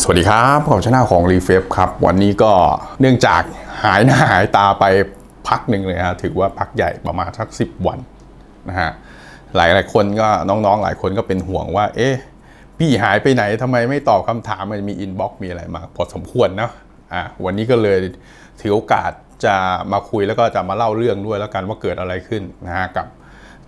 สวัสดีครับผมช anel ของ r e f ฟครับ วันนี้ก็เนื่องจากหายหน้าหายตาไปพักหนึ่งเลยฮะถือว่าพักใหญ่ประมาณสักสิบวันนะฮะหลายหลายคนก็น้องๆ หลายคนก็เป็นห่วงว่า เอ๊ะพี่หายไปไหนทำไมไม่ตอบคำถามมันมีอินบ็อกซ์มีอะไรมา พอสมควรเนะอะวันนี้ก็เลยถือโอกาสจะมาคุยแล้วก็จะมาเล่าเรื่องด้วยแล้วกันว่าเกิดอะไรขึ้นนะฮะกับ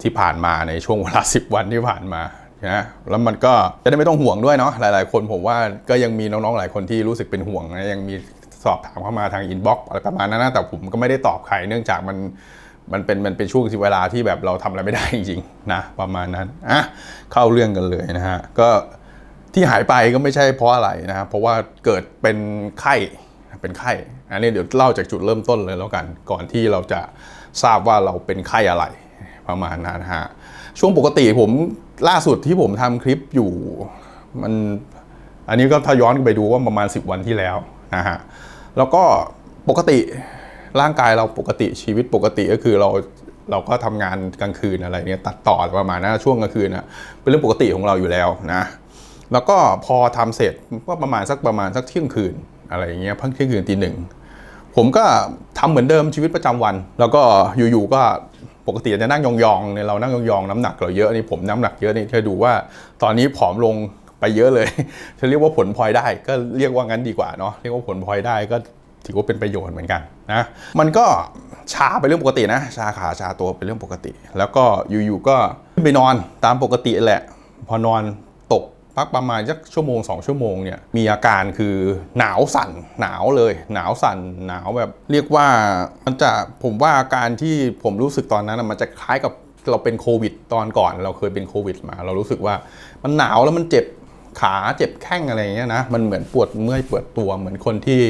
ที่ผ่านมาในช่วงเวลา 10 วันที่ผ่านมา นะแล้วมันก็จะได้ไม่ต้องห่วงด้วยเนาะหลาย ๆ คนผมว่าก็ยังมีน้องๆหลายคนที่รู้สึกเป็นห่วงนะยังมีสอบถามเข้ามาทางอินบ็อกซ์อะไรประมาณนั้นนะแต่ผมก็ไม่ได้ตอบใครเนื่องจากมันมันเป็นมันเป็นช่วงเวลาที่แบบเราทำอะไรไม่ได้จริงๆนะประมาณนั้นอะเข้าเรื่องกันเลยนะฮะก็ที่หายไปก็ไม่ใช่เพราะอะไรนะครับเพราะว่าเกิดเป็นไข้เป็นไข้อันนี้เดี๋ยวเล่าจากจุดเริ่มต้นเลยแล้วกัน ก่อนที่เราจะทราบว่าเราเป็นไข้อะไรประมาณนั้นฮะช่วงปกติผม ล่าสุดที่ผมทำคลิปอยู่มันอันนี้ก็ถ้าย้อนไปดูว่าประมาณ 10 วันที่แล้วนะฮะแล้วก็ปกติร่างกายเราปกติชีวิตปกติก็คือเราเราก็ทำงานกลางคืนอะไรเนี่ยตัดต่อประมาณนั้นช่วงกลางคืนนะเป็นเรื่องปกติของเราอยู่แล้วนะแล้วก็พอทำเสร็จก็ประมาณสักประมาณสักเที่ยงคืนอะไรอย่างเงี้ยพักเที่ยงคืนตีหนึ่งผมก็ทำเหมือนเดิมชีวิตประจำวัน แล้วก็อยู่ๆก็ ปกติจะนั่งยองๆเนี่ยเรานั่งยองๆน้ำหนักเราเยอะนี่ผมน้ำหนักเยอะนี่เธอดูว่าตอนนี้ผอมลงไปเยอะเลยจะเรียกว่าผลพลอยได้ก็เรียกว่างั้นดีกว่าเนาะเรียกว่าผลพลอยได้ก็ถือว่าเป็นประโยชน์เหมือนกันนะมันก็ชาเป็นเรื่องปกตินะ ชาขาชาตัวเป็นเรื่องปกติ แล้วก็อยู่ๆก็ขึ้นไปนอนตามปกติแหละ พอนอน พักประมาณสักชั่วโมงสองชั่วโมงเนี่ยมีอาการคือหนาวสั่นหนาวเลย หนาวสั่นหนาวแบบ เรียกว่ามันจะผมว่าอาการที่ผมรู้สึกตอนนั้นมันจะคล้ายกับเราเป็นโควิด ตอนก่อนเราเคยเป็นโควิดมา เรารู้สึกว่ามันหนาวแล้วมันเจ็บขาเจ็บแข้งอะไรอย่างเงี้ยนะมันเหมือนปวดเมื่อยปวดตัวเหมือนคนที่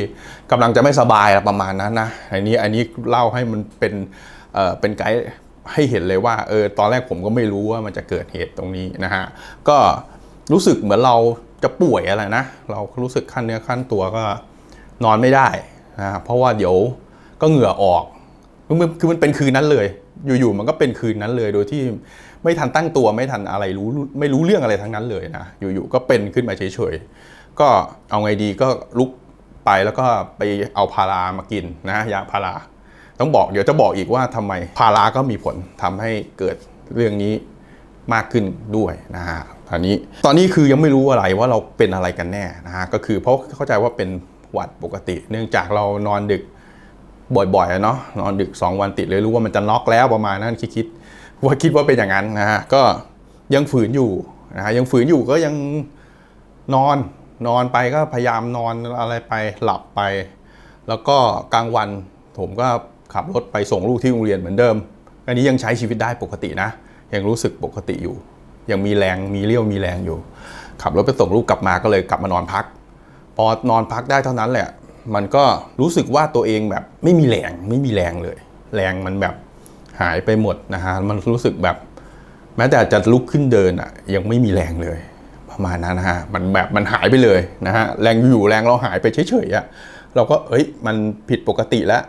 กำลังจะไม่สบายประมาณนั้นนะอันนี้อันนี้เล่าให้มันเป็นเอ่อเป็นไกด์ให้เห็นเลยว่าเออตอนแรกผมก็ไม่รู้ว่ามันจะเกิดเหตุตรงนี้นะฮะก็ รู้สึกเหมือนเราจะป่วยอะไรนะ เรารู้สึกขั้นเนื้อขั้นตัวก็นอนไม่ได้นะเพราะว่าเดี๋ยวก็เหงื่อออกมันคือมันเป็นคืนนั้นเลย อยู่ๆมันก็เป็นคืนนั้นเลยโดยที่ไม่ทันตั้งตัวไม่ทันอะไรรู้ไม่รู้เรื่องอะไรทั้งนั้นเลยนะอยู่ๆก็เป็นขึ้นมาเฉยๆก็เอาไงดีก็ลุกไปแล้วก็ไปเอาพารามากินนะยาพาราต้องบอกเดี๋ยวจะบอกอีกว่าทำไมพาราก็มีผลทำให้เกิดเรื่องนี้ มากขึ้นด้วยนะฮะตอนนี้ตอนนี้คือยังไม่รู้อะไรว่าเราเป็นอะไรกันแน่นะฮะก็คือเพราะเข้าใจว่าเป็นหวัดปกติ เนื่องจากเรานอนดึกบ่อยๆเนาะนอนดึก 2 วันติดเลยรู้ว่ามันจะน็อกแล้วประมาณนั้นคิดคิดว่าคิดว่าเป็นอย่างนั้นนะฮะก็ยังฝืนอยู่นะฮะยังฝืนอยู่ก็ยังนอนนอนไปก็พยายามนอนอะไรไปหลับไป แล้วก็กลางวันผมก็ขับรถไปส่งลูกที่โรงเรียนเหมือนเดิม อันนี้ยังใช้ชีวิตได้ปกตินะ ยังรู้สึกปกติอยู่ ยังมีแรงมีเรี่ยวมีแรงอยู่ ขับรถไปส่งลูกกลับมาก็เลยกลับมานอนพัก พอนอนพักได้เท่านั้นแหละ มันก็รู้สึกว่าตัวเองแบบไม่มีแรงไม่มีแรงเลย แรงมันแบบหายไปหมดนะฮะมันรู้สึกแบบ แม้แต่จะลุกขึ้นเดินอะ ยังไม่มีแรงเลย ประมาณนั้นนะฮะมันแบบมันหายไปเลยนะฮะแรงอยู่แรงเราหายไปเฉยๆอะเราก็เอ้ยมันผิดปกติแล้ว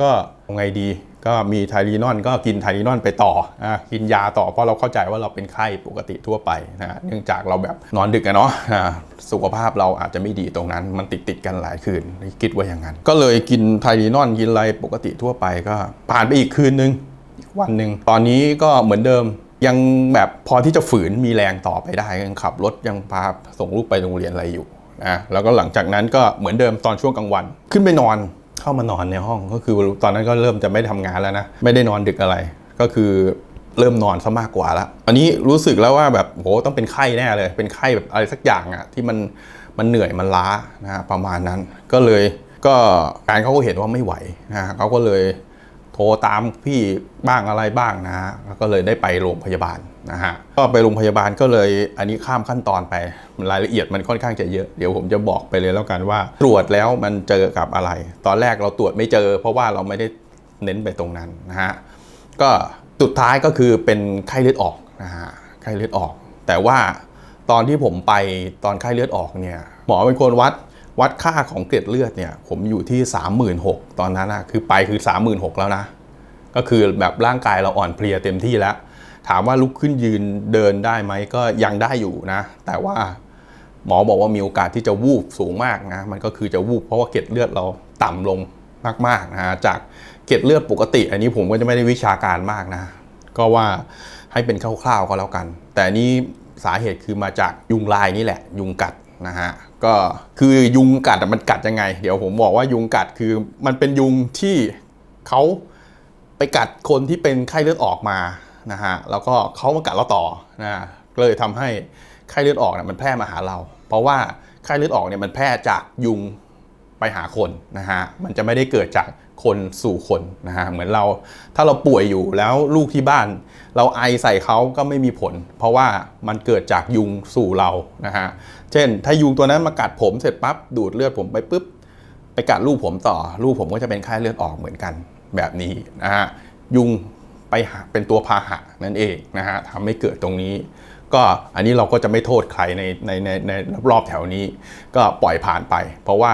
ก็ไงดี ก็มีไทลีนอนก็กินไทลีนอนไปต่ออกินยาต่อเพราะเราเข้าใจว่าเราเป็นไข้ปกติทั่วไปนะเนื่องจากเราแบบนอนดึกอะเนาะะสุขภาพเราอาจจะไม่ดีตรงนั้น มันติดติดกันหลายคืนคิดว่าอย่างนั้น ก็เลยกินไทลีนอนกินอะไรปกติทั่วไปก็ผ่านไปอีกคืนนึงอีกวันหนึ่งตอนนี้ก็เหมือนเดิมยังแบบพอที่จะฝืนมีแรงต่อไปได้ยังขับรถยังพาส่งลูกไปโรงเรียนอะไรอยู่นะแล้วก็หลังจากนั้นก็เหมือนเดิมตอนช่วงกลางวันขึ้นไปนอน เข้ามานอนในห้องก็คือตอนนั้นก็เริ่มจะไม่ทำงานแล้วนะไม่ได้นอนดึกอะไร ก็คือเริ่มนอนซะมากกว่าแล้วอันนี้รู้สึกแล้วว่าแบบโหต้องเป็นไข้แน่เลย เป็นไข้แบบอะไรสักอย่างอะที่มันมันเหนื่อยมันล้านะฮะประมาณนั้น ก็เลยก็การเขาก็เห็นว่าไม่ไหวนะฮะเขาก็เลยโทรตามพี่บ้างอะไรบ้างนะฮะแล้วก็เลยได้ไปโรงพยาบาล นะฮะก็ไปโรงพยาบาลก็เลยอันนี้ข้ามขั้นตอนไปรายละเอียดมันค่อนข้างจะเยอะเดี๋ยวผมจะบอกไปเลยแล้วกันว่า ตรวจแล้วมันเจอกับอะไร ตอนแรกเราตรวจไม่เจอ เพราะว่าเราไม่ได้เน้นไปตรงนั้นนะฮะก็สุดท้ายก็คือเป็นไข้เลือดออกนะฮะไข้เลือดออก แต่ว่าตอนที่ผมไปตอนไข้เลือดออกเนี่ยหมอเป็นคนวัดวัดค่าของเกล็ดเลือดเนี่ยผมอยู่ที่ 36,000ตอนนั้นนะคือไปคือ 36,000แล้วนะก็คือแบบร่างกายเราอ่อนเพลียเต็มที่แล้ว ถามว่าลุกขึ้นยืนเดินได้ไหมก็ยังได้อยู่นะ แต่ว่าหมอบอกว่ามีโอกาสที่จะวูบสูงมากนะมันก็คือจะวูบเพราะว่าเกล็ดเลือดเราต่ำลงมากๆนะฮะจากเกล็ดเลือดปกติ อันนี้ผมก็จะไม่ได้วิชาการมากนะ ก็ว่าให้เป็นคร่าวๆก็แล้วกัน แต่นี้สาเหตุคือมาจากยุงลายนี่แหละ ยุงกัดนะฮะก็คือยุงกัดมันกัดยังไง เดี๋ยวผมบอกว่ายุงกัดคือมันเป็นยุงที่เขาไปกัดคนที่เป็นไข้เลือดออกมา นะฮะแล้วก็เขามากัดเราต่อนะเลยทำให้ไข้เลือดออกเนี่ยมันแพร่มาหาเรา เพราะว่าไข้เลือดออกเนี่ยมันแพร่จากยุงไปหาคนนะฮะมันจะไม่ได้เกิดจากคนสู่คนนะฮะเหมือนเราถ้าเราป่วยอยู่แล้วลูกที่บ้าน เราไอใส่เขาก็ไม่มีผล เพราะว่ามันเกิดจากยุงสู่เรานะฮะเช่น ถ้ายุงตัวนั้นมากัดผมเสร็จปั๊บดูดเลือดผมไปปุ๊บไปกัดลูกผมต่อ ลูกผมก็จะเป็นไข้เลือดออกเหมือนกันแบบนี้นะฮะยุง ไปเป็นตัวพาหะนั่นเองนะฮะทำให้เกิดตรงนี้ ก็อันนี้เราก็จะไม่โทษใครในในในในรอบๆแถวนี้ ก็ปล่อยผ่านไป เพราะว่า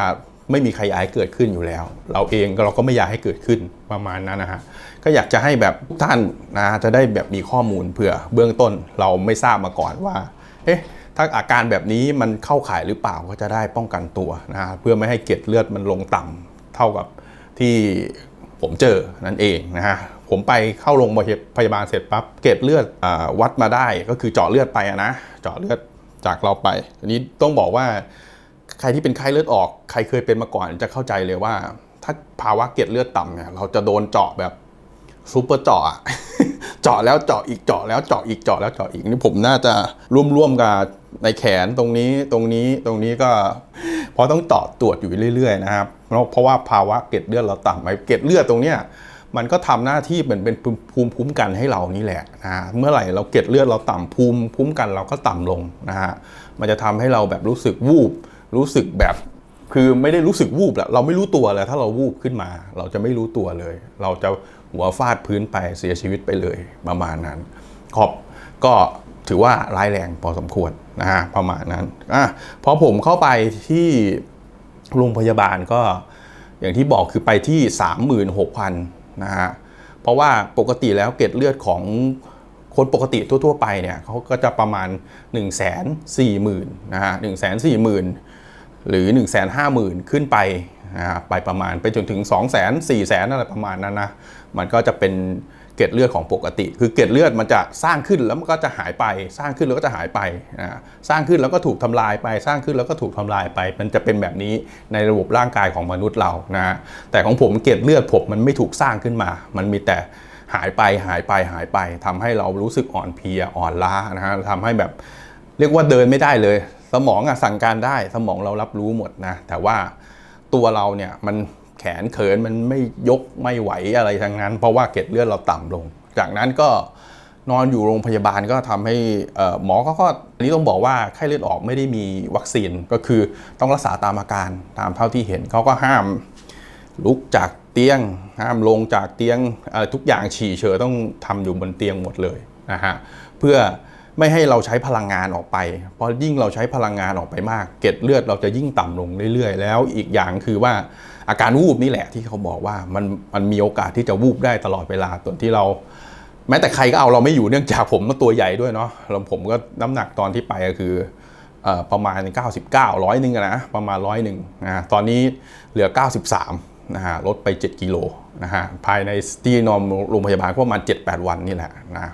ไม่มีใครอยากให้เกิดขึ้นอยู่แล้ว เราเองเราก็ไม่อยากให้เกิดขึ้นประมาณนั้นนะฮะก็อยากจะให้แบบทุกท่านนะจะได้แบบมีข้อมูลเผื่อเบื้องต้นเราไม่ทราบมาก่อนว่าเอ๊ะถ้าอาการแบบนี้มันเข้าข่ายหรือเปล่าก็จะได้ป้องกันตัวนะฮะเพื่อไม่ให้เกล็ดเลือดมันลงต่ำเท่ากับที่ผมเจอนั่นเองนะฮะ ผมไปเข้าโรงพยาบาลเสร็จปั๊บเกล็ดเลือดอวัดมาได้ก็คือเจาะเลือดไปะนะเจาะเลือดจากเราไปอันนี้ต้องบอกว่าใครที่เป็นไข้เลือดออกใครเคยเป็นมาก่อนจะเข้าใจเลยว่า ถ้าภาวะเกล็ดเลือดต่ำเนี่ยเราจะโดนเจาะแบบซูเปอร์เจาะเจาะแล้วเจาะอีกเจาะแล้วเจาะอีกเจาะแล้วเจาะอีกนี่ผมน่าจะร่วมๆกับในแขนตรงนี้ตรงนี้ตรงนี้ก็เพราะต้องเจาะตรวจอยู่เรื่อยๆนะครับเพราะว่าภาวะเกล็ดเลือดเราต่ำไอ้เกล็ดเลือดตรงเนี้ย มันก็ทำหน้าที่เหมือนเป็นภูมิคุ้มกันให้เรานี่แหละนะฮะเมื่อไหร่เราเกล็ดเลือดเราต่ำภูมิคุ้มกันเราก็ต่ำลงนะฮะมันจะทำให้เราแบบรู้สึกวูบ รู้สึกแบบคือไม่ได้รู้สึกวูบแหละเราไม่รู้ตัวเลยถ้าเราวูบขึ้นมา เราจะไม่รู้ตัวเลย เราจะหัวฟาดพื้นไปเสียชีวิตไปเลยประมาณนั้นขอบก็ถือว่าร้ายแรงพอสมควรนะฮะประมาณนั้นอะพอผมเข้าไปที่โรงพยาบาลก็อย่างที่บอกคือไปที่ 36,000 นะฮะเพราะว่าปกติแล้วเกล็ดเลือดของคนปกติทั่ว ๆ ไปเนี่ยเขาก็จะประมาณ 1 4 0 0 0 0นะฮะ1 4 0 0 0 0 หรือ 1 5 0 0 0 0 ขึ้นไปนะฮะไปประมาณไปจนถึง 2 0 0 0 0 0 4 0 0 0 0อะไรประมาณนั้นนะมันก็จะเป็น เกล็ดเลือดของปกติ คือเกล็ดเลือดมันจะสร้างขึ้นแล้วมันก็จะหายไป สร้างขึ้นแล้วก็จะหายไปนะสร้างขึ้นแล้วก็ถูกทำลายไป สร้างขึ้นแล้วก็ถูกทำลายไป มันจะเป็นแบบนี้ในระบบร่างกายของมนุษย์เรานะฮะแต่ของผมเกล็ดเลือดผมมันไม่ถูกสร้างขึ้นมา มันมีแต่หายไปหายไปหายไปทำให้เรารู้สึกอ่อนเพลียอ่อนล้านะฮะทำให้แบบเรียกว่าเดินไม่ได้เลย สมองอะสั่งการได้สมองเรารับรู้หมดนะแต่ว่าตัวเราเนี่ยมัน แขนเขินมันไม่ยกไม่ไหวอะไรทั้งนั้น เพราะว่าเกล็ดเลือดเราต่ำลง จากนั้นก็นอนอยู่โรงพยาบาลก็ทำให้หมอเขาก็อันนี้ต้องบอกว่าไข้เลือดออกไม่ได้มีวัคซีนก็คือต้องรักษาตามอาการตามเท่าที่เห็นเขาก็ห้าม ลุกจากเตียง ห้ามลงจากเตียงทุกอย่างฉี่เฉยต้องทำอยู่บนเตียงหมดเลยนะฮะเพื่อไม่ให้เราใช้พลังงานออกไป เพราะยิ่งเราใช้พลังงานออกไปมาก เกล็ดเลือดเราจะยิ่งต่ำลงเรื่อยๆ แล้วอีกอย่างคือว่า อาการวูบนี่แหละที่เขาบอกว่ามันมันมีโอกาสที่จะวูบได้ตลอดเวลาตอนที่เราแม้แต่ใครก็เอาเราไม่อยู่เนื่องจากผมก็ตัวใหญ่ด้วยเนาะแล้วผมก็น้ำหนักตอนที่ไปก็คืออประมาณ 99ร้อยหนึ่งนะประมาณร้อยหนึ่งนะตอนนี้เหลือ 93นะฮะลดไป 7 กิโลนะฮะภายในที่นอนโรงพยาบาลก็ประมาณ 7-8 วันนี่แหละนะ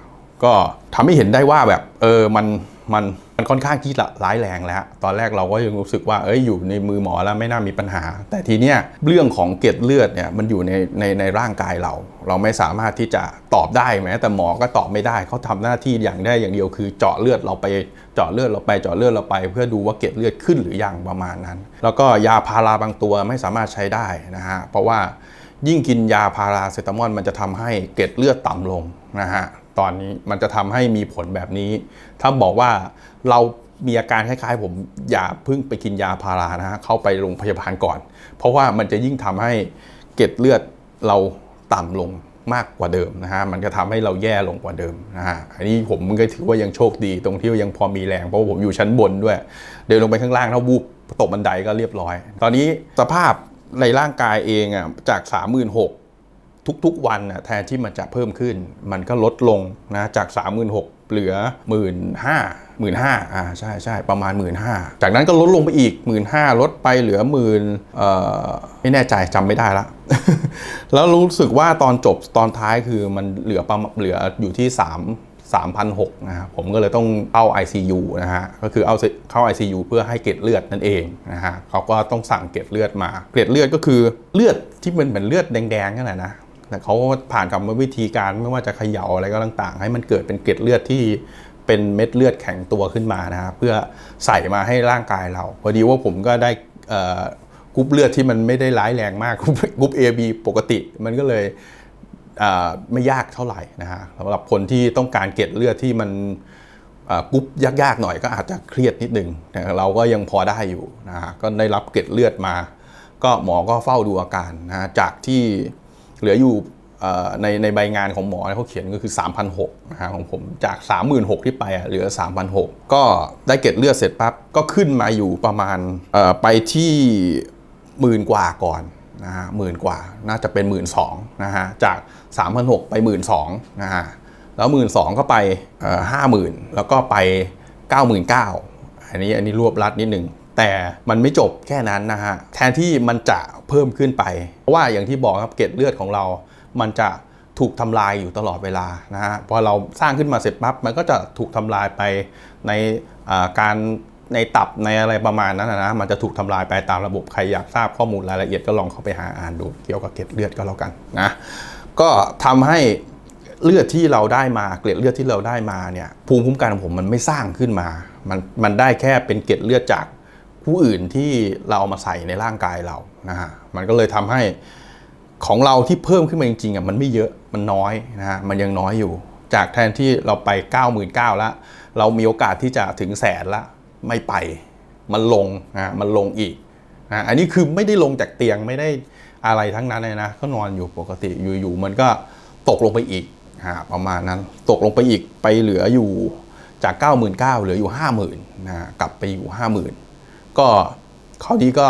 ก็ทำให้เห็นได้ว่าแบบเออมันมัน มันค่อนข้างที่จะร้ายแรงแล้วตอนแรกเราก็ยังรู้สึกว่าเอ้ยอยู่ในมือหมอแล้วไม่น่ามีปัญหา แต่ทีเนี้ยเรื่องของเกล็ดเลือดเนี่ยมันอยู่ในในในร่างกายเรา เราไม่สามารถที่จะตอบได้แม้แต่หมอก็ตอบไม่ได้เขาทำหน้าที่อย่างได้อย่างเดียวคือเจาะเลือดเราไปเจาะเลือดเราไปเจาะเลือดเราไป เพื่อดูว่าเกล็ดเลือดขึ้นหรือยังประมาณนั้น แล้วก็ยาพาราบางตัวไม่สามารถใช้ได้นะฮะเพราะว่ายิ่งกินยาพาราเซตามอลมันจะทำให้เกล็ดเลือดต่ำลงนะฮะตอนนี้มันจะทำให้มีผลแบบนี้ ถ้าบอกว่า เรามีอาการคล้ายๆ ผมอย่าเพิ่งไปกินยาพารานะฮะเข้าไปโรงพยาบาลก่อน เพราะว่ามันจะยิ่งทำให้เกล็ดเลือดเราต่ำลงมากกว่าเดิมนะฮะมันจะทำให้เราแย่ลงกว่าเดิมนะฮะอันนี้ผมก็ถือว่ายังโชคดีตรงที่ยังพอมีแรง เพราะผมอยู่ชั้นบนด้วย เดินลงไปข้างล่างถ้าวูบตกบันไดก็เรียบร้อย ตอนนี้สภาพในร่างกายเองอะจาก 36,000ทุกๆวันน่ะแทนที่มันจะเพิ่มขึ้น มันก็ลดลงนะจาก 36,000 เหลือหมื่นห้าหมื่นห้าอ่าใช่ใช่ประมาณหมื่นห้าจากนั้นก็ลดลงไปอีกหมื่นห้าลดไปเหลือหมื่นเอ่อไม่แน่ใจจำไม่ได้ละ แล้วรู้สึกว่าตอนจบตอนท้ายคือมันเหลือประมาณเหลืออยู่ที่ 3 3,006นะฮะผมก็เลยต้องเข้า ICU นะฮะก็คือเอาเข้า ICU เพื่อให้เกล็ดเลือดนั่นเองนะฮะเขาก็ต้องสั่งเกล็ดเลือดมา เกล็ดเลือดก็คือเลือดที่มันเหมือนเลือดแดงๆนั่นแหละนะ แต่เขาผ่านกรรมวิธีการไม่ว่าจะเขย่าอะไรก็ต่างๆ ให้มันเกิดเป็นเกล็ดเลือดที่เป็นเม็ดเลือดแข็งตัวขึ้นมานะฮะเพื่อใส่มาให้ร่างกายเรา พอดีว่าผมก็ได้กรุ๊ปเลือดที่มันไม่ได้ร้ายแรงมากกรุ๊ปกรุ๊ป AB ปกติ มันก็เลยไม่ยากเท่าไหร่นะฮะสำหรับคนที่ต้องการเกล็ดเลือดที่มันกรุ๊ปยากๆหน่อยก็อาจจะเครียดนิดนึงแต่เราก็ยังพอได้อยู่นะฮะก็ได้รับเกล็ดเลือดมา ก็หมอก็เฝ้าดูอาการนะฮะจากที่ เหลืออยู่ในในใบงานของหมอเขาเขียนก็คือ3,600นะฮะของผมจาก 36,000ที่ไปอะเหลือ3,600ก็ได้เกล็ดเลือดเสร็จปั๊บก็ขึ้นมาอยู่ประมาณไปที่หมื่นกว่าก่อนนะฮะหมื่นกว่าน่าจะเป็นหมื่นสองนะฮะจาก3,600ไปหมื่นสองนะฮะแล้วหมื่นสองก็ไปห้าหมื่นแล้วก็ไป 99,000อันนี้อันนี้รวบรัดนิดหนึ่ง แต่มันไม่จบแค่นั้นนะฮะแทนที่มันจะเพิ่มขึ้นไป เพราะว่าอย่างที่บอกครับเกล็ดเลือดของเรา มันจะถูกทำลายอยู่ตลอดเวลานะฮะพอเราสร้างขึ้นมาเสร็จปั๊บมันก็จะถูกทำลายไปในการในตับในอะไรประมาณนั้นนะมันจะถูกทำลายไปตามระบบใครอยากทราบข้อมูลรายละเอียดก็ลองเข้าไปหาอ่านดูเกี่ยวกับเกล็ดเลือดก็แล้วกันนะก็ทำให้เลือดที่เราได้มาเกล็ดเลือดที่เราได้มาเนี่ยภูมิคุ้มกันของผมมันไม่สร้างขึ้นมา มันมันได้แค่เป็นเกล็ดเลือดจาก ผู้อื่นที่เราเอามาใส่ในร่างกายเรานะฮะมันก็เลยทำให้ของเราที่เพิ่มขึ้นมาจริงๆอะมันไม่เยอะมันน้อยนะฮะมันยังน้อยอยู่ จากแทนที่เราไป 9 9 0 0 0แล้วเรามีโอกาสที่จะถึงแสนละไม่ไปมันลงนะมันลงอีกนะอันนี้คือไม่ได้ลงจากเตียงไม่ได้อะไรทั้งนั้นเลยนะก็นอนอยู่ปกติอยู่ๆมันก็ตกลงไปอีกอ่าประมาณนั้นตกลงไปอีกไปเหลืออยู่จาก 9 9 0 0 0เหลืออยู่ 50,000นะฮะกลับไปอยู่ 50,000 ก็ข้อนี้ก็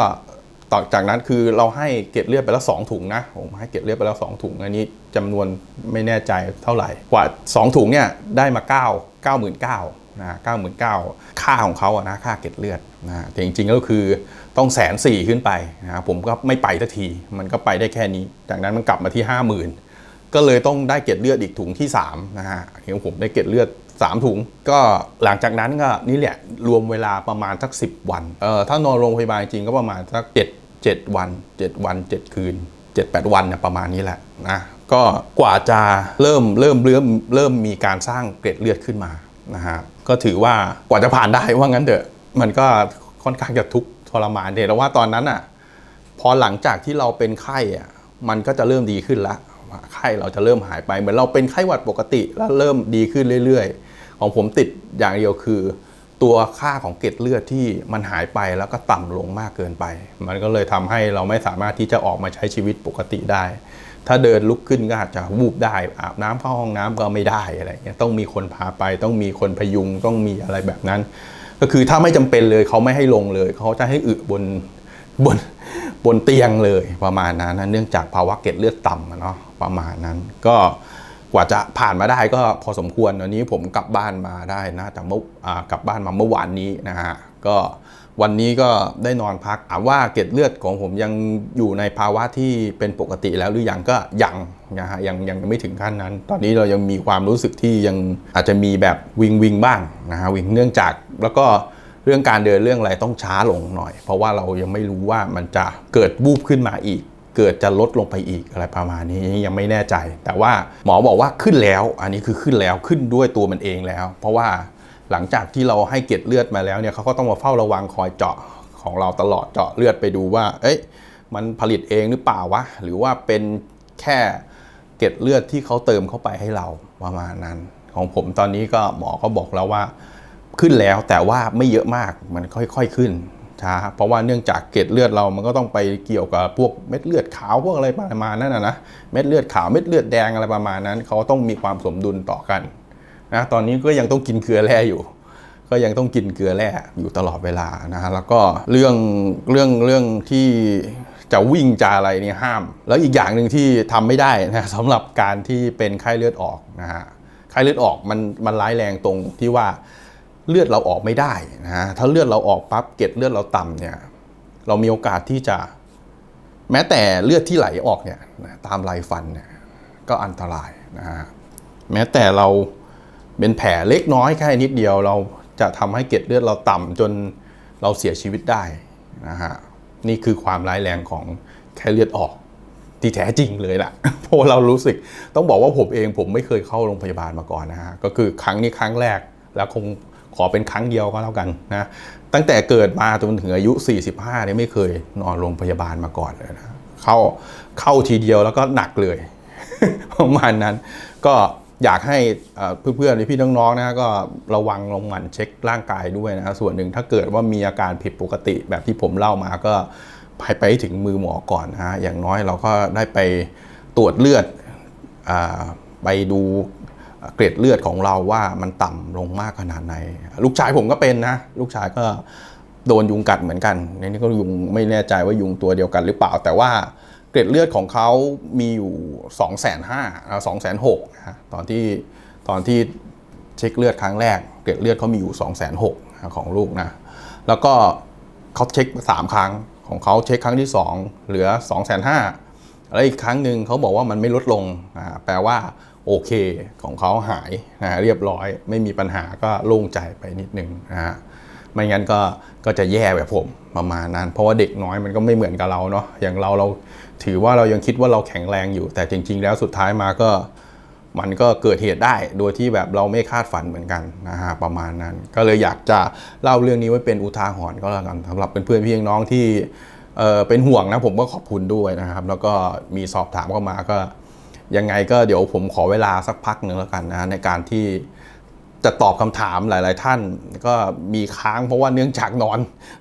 ต่อจากนั้นคือเราให้เกล็ดเลือดไปแล้ว2ถุงนะผมให้เกล็ดเลือดไปแล้ว2ถุงอันนี้จำนวนไม่แน่ใจเท่าไหร่ กว่า 2 ถุงเนี่ยได้มา9 99,000นะ99,000 ค่าของเขาอะนะค่าเกล็ดเลือดนะแต่จริงๆก็คือต้องแสนสี่ขึ้นไปนะผมก็ไม่ไปสักทีมันก็ไปได้แค่นี้ จากนั้นมันกลับมาที่ 50,000 ก็เลยต้องได้เกล็ดเลือดอีกถุงที่3นะฮะเห็นผมได้เกล็ดเลือด 3 ถุง ก็หลังจากนั้นก็นี่แหละรวมเวลาประมาณสัก 10 วันเออถ้านอนโรงพยาบาลจริงก็ประมาณสัก7 7วัน 7 วัน 7 คืน 7-8 วันเนี่ยประมาณนี้แหละนะก็กว่าจะเริ่มเริ่มเริ่มเริ่มมีการสร้างเกล็ดเลือดขึ้นมานะฮะก็ถือว่ากว่าจะผ่านได้ว่างั้นเถอะมันก็ค่อนข้างจะทุกข์ทรมานเดแต่ว่าตอนนั้นอะพอหลังจากที่เราเป็นไข้อะมันก็จะเริ่มดีขึ้นละไข้เราจะเริ่มหายไปเหมือนเราเป็นไข้หวัดปกติแล้วเริ่มดีขึ้นเรื่อยๆ ของผมติดอย่างเดียวคือ ตัวค่าของเกล็ดเลือดที่มันหายไปแล้วก็ต่ำลงมากเกินไป มันก็เลยทำให้เราไม่สามารถที่จะออกมาใช้ชีวิตปกติได้ ถ้าเดินลุกขึ้นก็อาจจะวูบได้ อาบน้ำเข้าห้องน้ำก็ไม่ได้อะไรเงี้ยต้องมีคนพาไป ต้องมีคนพยุงต้องมีอะไรแบบนั้น ก็คือถ้าไม่จำเป็นเลยเขาไม่ให้ลงเลยเขาจะให้อึบนบนบนเตียงเลยประมาณนั้น เนื่องจากภาวะเกล็ดเลือดต่ำอะเนาะประมาณนั้นก็ กว่าจะผ่านมาได้ก็พอสมควรวันนี้ผมกลับบ้านมาได้นะแต่เมื่อกลับบ้านมาเมื่อวานนี้นะฮะก็วันนี้ก็ได้นอนพักถามว่าเกล็ดเลือดของผมยังอยู่ในภาวะที่เป็นปกติแล้วหรือยังก็ยังนะฮะยังยังไม่ถึงขั้นนั้น ตอนนี้เรายังมีความรู้สึกที่ยังอาจจะมีแบบวิงวิงบ้างนะฮะวิงเนื่องจากแล้วก็เรื่องการเดินเรื่องอะไรต้องช้าลงหน่อย เพราะว่าเรายังไม่รู้ว่ามันจะเกิดบูบขึ้นมาอีก เกิดจะลดลงไปอีกอะไรประมาณนี้ยังไม่แน่ใจ แต่ว่าหมอบอกว่าขึ้นแล้ว อันนี้คือขึ้นแล้วขึ้นด้วยตัวมันเองแล้ว เพราะว่าหลังจากที่เราให้เกล็ดเลือดมาแล้วเนี่ยเขาก็ต้องมาเฝ้าระวังคอยเจาะของเราตลอดเจาะเลือดไปดูว่า เอ๊ะมันผลิตเองหรือเปล่าวะหรือว่าเป็นแค่เกล็ดเลือดที่เขาเติมเข้าไปให้เราประมาณนั้น ของผมตอนนี้ก็หมอก็บอกแล้วว่า ขึ้นแล้วแต่ว่าไม่เยอะมากมันค่อย ๆขึ้น ช้า เพราะว่าเนื่องจากเกล็ดเลือดเรามันก็ต้องไปเกี่ยวกับพวกเม็ดเลือดขาวพวกอะไรประมาณนั้นนะนะเม็ดเลือดขาวเม็ดเลือดแดงอะไรประมาณนั้น เขาต้องมีความสมดุลต่อกันนะตอนนี้ก็ยังต้องกินเกลือแร่อยู่ ก็ยังต้องกินเกลือแร่อยู่ตลอดเวลานะฮะแล้วก็เรื่องเรื่องเรื่องที่จะวิ่งจะอะไรเนี่ยห้าม แล้วอีกอย่างหนึ่งที่ทำไม่ได้นะสำหรับการที่เป็นไข้เลือดออกนะฮะไข้เลือดออกมันมันร้ายแรงตรงที่ว่า เลือดเราออกไม่ได้นะฮะถ้าเลือดเราออกปั๊บเกล็ดเลือดเราต่ำเนี่ย เรามีโอกาสที่จะ แม้แต่เลือดที่ไหลออกเนี่ยตามลายฟันเนี่ยก็อันตรายนะฮะแม้แต่เราเป็นแผลเล็กน้อยแค่นิดเดียว เราจะทำให้เกล็ดเลือดเราต่ำจนเราเสียชีวิตได้นะฮะนี่คือความร้ายแรงของแค่เลือดออกที่แท้จริงเลยล่ะเพราะเรารู้สึกต้องบอกว่าผมเองผมไม่เคยเข้าโรงพยาบาลมาก่อนนะฮะก็คือครั้งนี้ครั้งแรกแล้วคง ขอเป็นครั้งเดียวก็แล้วกันนะตั้งแต่เกิดมาจนถึงอายุ 45เนี่ยไม่เคยนอนโรงพยาบาลมาก่อนเลยนะเข้าเข้าทีเดียวแล้วก็หนักเลยประมาณนั้น ก็อยากให้เพื่อนๆพี่น้องๆนะก็ระวังลงหมั่นเช็คร่างกายด้วยนะส่วนหนึ่งถ้าเกิดว่ามีอาการผิดปกติแบบที่ผมเล่ามาก็ไปไปถึงมือหมอก่อนนะอย่างน้อยเราก็ได้ไปตรวจเลือดอไปดู เกร็ดเลือดของเราว่ามันต่ำลงมากขนาดไหน ลูกชายผมก็เป็นนะ ลูกชายก็โดนยุงกัดเหมือนกันในนี้ก็ยุงไม่แน่ใจว่ายุงตัวเดียวกันหรือเปล่า แต่ว่าเกร็ดเลือดของเขามีอยู่2 5 0 0 0 0 2 6 0 0 0นะตอนที่ตอนที่เช็คเลือดครั้งแรก เกร็ดเลือดเขามีอยู่2 6 0 0 0ของลูกนะ แล้วก็เขาเช็ค3ครั้งของเขาเช็คครั้งที่ 2 เหลือ2 5 0 0 0แล้วอีกครั้งหนึ่งเขาบอกว่ามันไม่ลดลงแปลว่า โอเคของเขาหายนะเรียบร้อย ไม่มีปัญหาก็โล่งใจไปนิดนึงนะฮะไม่งั้นก็ก็จะแย่แบบผมประมาณนั้น เพราะว่าเด็กน้อยมันก็ไม่เหมือนกับเราเนาะอย่างเราเราถือว่าเรายังคิดว่าเราแข็งแรงอยู่ แต่จริง ๆ แล้วสุดท้ายมาก็มันก็เกิดเหตุได้โดยที่แบบเราไม่คาดฝันเหมือนกันนะฮะประมาณนั้น ก็เลยอยากจะเล่าเรื่องนี้ไว้เป็นอุทาหรณ์ก็แล้วกันสำหรับเพื่อนๆพี่น้องที่เออเป็นห่วงนะผมก็ขอบคุณด้วยนะครับ แล้วก็มีสอบถามเข้ามาก็ ยังไงก็เดี๋ยวผมขอเวลาสักพักหนึ่งแล้วกันนะในการที่จะตอบคำถามหลาย ๆ ท่านก็มีค้างเพราะว่าเนื่องจากนอน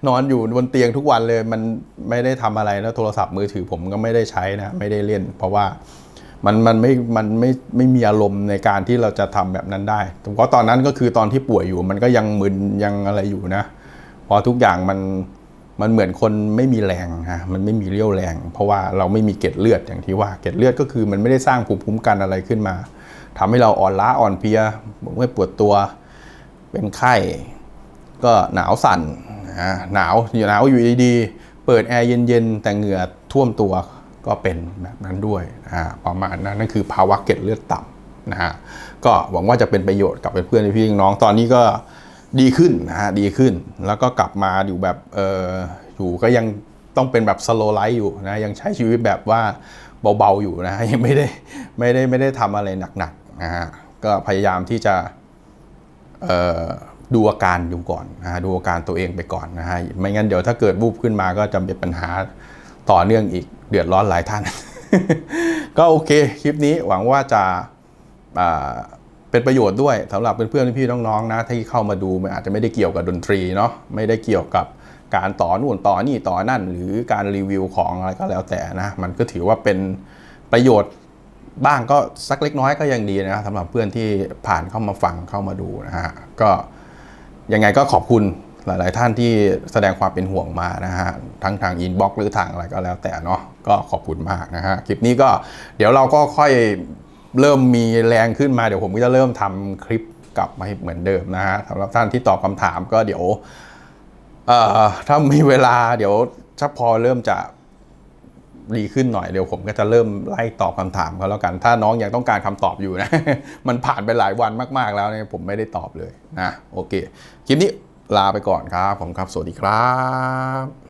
นอนอยู่บนเตียงทุกวันเลยมันไม่ได้ทำอะไรแล้วโทรศัพท์มือถือผมก็ไม่ได้ใช้นะไม่ได้เล่น เพราะว่ามันมันไม่มันไม่ไม่มีอารมณ์ในการที่เราจะทำแบบนั้นได้เพราะตอนนั้นก็คือตอนที่ป่วยอยู่มันก็ยังมึนยังอะไรอยู่นะพราะทุกอย่างมัน มันเหมือนคนไม่มีแรงฮะมันไม่มีเรี่ยวแรง เพราะว่าเราไม่มีเกล็ดเลือดอย่างที่ว่าเกล็ดเลือดก็คือมันไม่ได้สร้างภูมิคุ้มกันอะไรขึ้นมาทำให้เราอ่อนล้าอ่อนเพลียไม่ปวดตัวเป็นไข้ก็หนาวสั่นนะฮะหนาวอยู่หนาวอยู่ดีๆเปิดแอร์เย็นๆ แต่เหงื่อท่วมตัวก็เป็นแบบนั้นด้วยนะฮะประมาณนั้นนั่นคือภาวะเกล็ดเลือดต่ำนะฮะก็หวังว่าจะเป็นประโยชน์กับเพื่อนๆพี่น้องตอนนี้ก็ ดีขึ้นนะฮะดีขึ้น แล้วก็กลับมาอยู่แบบเอออยู่ก็ยังต้องเป็นแบบสโลไลฟ์อยู่นะยังใช้ชีวิตแบบว่าเบาๆอยู่นะยังไม่ได้ไม่ได้ไม่ได้ทำอะไรหนักๆนะฮะก็พยายามที่จะดูอาการดูก่อนนะฮะดูอาการตัวเองไปก่อนนะฮะไม่งั้นเดี๋ยวถ้าเกิดวูบขึ้นมาก็จะเป็นปัญหาต่อเนื่องอีกเดือดร้อนหลายท่าน ก็โอเค คลิปนี้หวังว่าจะ เป็นประโยชน์ด้วยสำหรับเพื่อนๆพี่ๆน้องๆนะที่เข้ามาดูมันอาจจะไม่ได้เกี่ยวกับดนตรีเนาะไม่ได้เกี่ยวกับการต่อนู่นต่อนี่ต่อนั่น หรือการรีวิวของอะไรก็แล้วแต่นะมันก็ถือว่าเป็นประโยชน์บ้างก็สักเล็กน้อยก็ยังดีนะสำหรับเพื่อนที่ผ่านเข้ามาฟังเข้ามาดูนะฮะก็ยังไงก็ขอบคุณหลาย ๆ ท่านที่แสดงความเป็นห่วงมานะฮะทั้งทางอินบ็อกหรือทางอะไรก็แล้วแต่เนาะก็ขอบคุณมากนะฮะคลิปนี้ก็เดี๋ยวเราก็ค่อย เริ่มมีแรงขึ้นมาเดี๋ยวผมก็จะเริ่มทำคลิปกลับมาให้เหมือนเดิมนะฮะสำหรับท่านที่ตอบคำถามก็เดี๋ยวถ้ามีเวลาเดี๋ยวถ้าพอเริ่มจะดีขึ้นหน่อยเดี๋ยวผมก็จะเริ่มไล่ตอบคำถามเขาแล้วกัน ถ้าน้องยังต้องการคำตอบอยู่นะ มันผ่านไปหลายวันมาก ๆ แล้วเนี่ยผมไม่ได้ตอบเลยนะโอเค คลิปนี้ลาไปก่อนครับผมครับ สวัสดีครับ